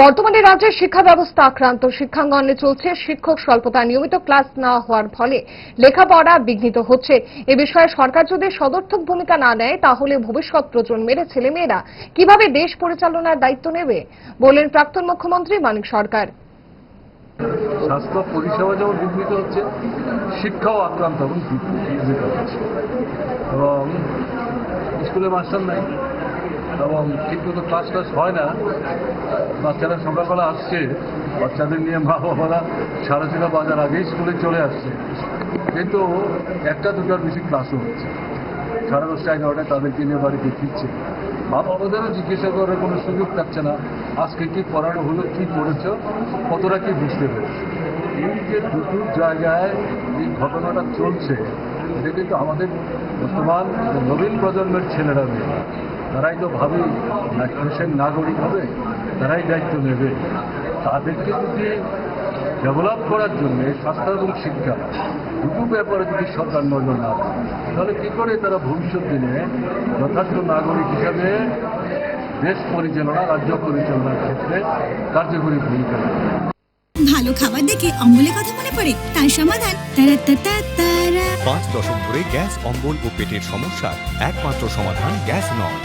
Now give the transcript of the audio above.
বর্তমানে রাজ্যের শিক্ষা ব্যবস্থা আক্রান্ত। শিক্ষাঙ্গনে চলছে শিক্ষক স্বল্পতা। নিয়মিত ক্লাস না হওয়ার ফলে লেখাপড়া বিঘ্নিত হচ্ছে। এ বিষয়ে সরকার যদি সদর্থক ভূমিকা না নেয়, তাহলে ভবিষ্যৎ প্রজন্মের ছেলেমেয়েরা কীভাবে দেশ পরিচালনার দায়িত্ব নেবে বললেন প্রাক্তন মুখ্যমন্ত্রী মানিক সরকার। স্বাস্থ্য পরিষেবা যেমন বিঘ্নিত হচ্ছে, শিক্ষাও আক্রান্ত এবং স্কুলে মাস্টার নাই। এবং ঠিকমতো ক্লাস ক্লাস হয় না। বাচ্চারা সকালবেলা আসছে। বাচ্চাদের নিয়ে মা বাবারা সাড়ে ছটা বাজার আগেই স্কুলে চলে আসছে। কিন্তু একটা দুটার বেশি ক্লাসও হচ্ছে। সাড়ে দশটা, এগারোটায় তাদেরকে নিয়ে বাড়িতে ফিরছে। মা বাবাদেরও জিজ্ঞাসা করার কোনো সুযোগ থাকছে না। আজকে কি পড়ানো হলো, কি করেছ কতটা কি বুঝতে পেরেছে? এই যে দুটোর জায়গায় এই ঘটনাটা চলছে, এটা কিন্তু আমাদের বর্তমান নবীন প্রজন্মের ছেলেরা মেয়েরা তারাই তো ভাবি দেশের নাগরিক হবে, তারাই দায়িত্ব নেবে। তাদেরকে যদি ডেভেলপ করার জন্য স্বাস্থ্য এবং শিক্ষা দুটো ব্যাপারে যদি সরকার নজর না তাহলে কী করে তারা ভবিষ্যৎ দিনে যথার্থ নাগরিক হিসাবে দেশ পরিচালনা, রাজ্য পরিচালনার ক্ষেত্রে কার্যকরী ভূমিকা ভালো খাবার দেখে অম্বলের কথা মনে পড়ে। তার সমাধান পাঁচ দশক ধরে গ্যাস, অম্বল ও পেটের সমস্যার একমাত্র সমাধান গ্যাস নল